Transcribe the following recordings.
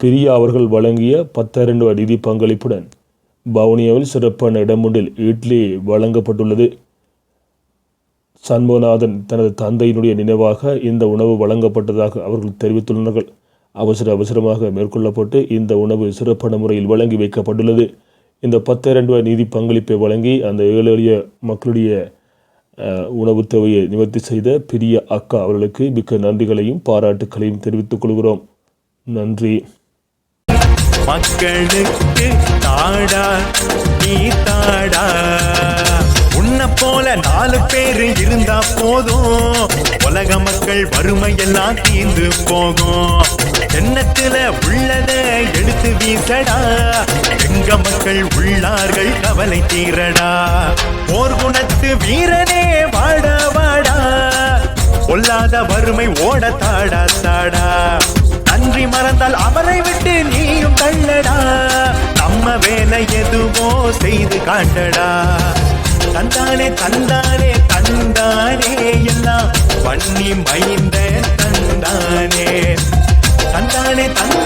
பிரியா அவர்கள் வழங்கிய பத்தாயிரம் ரூபாய் நிதி பங்களிப்புடன் பவுனியாவில் சிறப்பான இடம் ஒன்றில் இட்லி வழங்கப்பட்டுள்ளது. சண்முகநாதன் தனது தந்தையினுடைய நினைவாக இந்த உணவு வழங்கப்பட்டதாக அவர்கள் தெரிவித்துள்ளனர். அவசர அவசரமாக மேற்கொள்ளப்பட்டு இந்த உணவு சிறப்பான முறையில் வழங்கி வைக்கப்பட்டுள்ளது. இந்த பத்தாயிரம் ரூபாய் நிதி பங்களிப்பை வழங்கி அந்த ஏழு எளிய மக்களுடைய உணவு தேவையை நிவர்த்தி செய்த பிரிய அக்கா அவர்களுக்கு மிக்க நன்றிகளையும் பாராட்டுக்களையும் தெரிவித்துக் கொள்கிறோம். நன்றி. மக்களுக்கு தாடா நீ தாடா. உன்னை போல நாலு பேரு இருந்தா போதும். உலக மக்கள் வறுமை எல்லாம் தீர்ந்து போகும். எண்ணத்துல உள்ளத எடுத்து வீசடா. எங்க மக்கள் உள்ளார்கள் கவலை தீரடா. போர் குணத்து வீரனே வாடா வாடா. பொல்லாத வறுமை ஓட தாடா தாடா. நன்றி மறந்தால் அவரை விட்டு நீயும் தள்ளடா. நம்ம வேலை எதுவோ செய்து காட்டடா தந்தானே தந்தானே தந்தானே எல்லாம் பண்ணி மைந்த தந்தானே. தந்தானே தந்தானே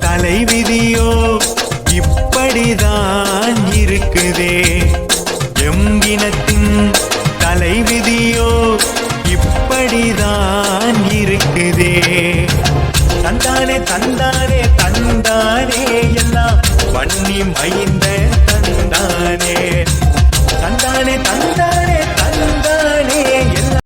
தலைவிதியோ இப்படிதான் இருக்குதே. எம்பினத்தின் தலைவிதியோ இப்படிதான் இருக்குதே. தந்தானே தந்தானே தந்தானே எல்லாம் பண்ணி மை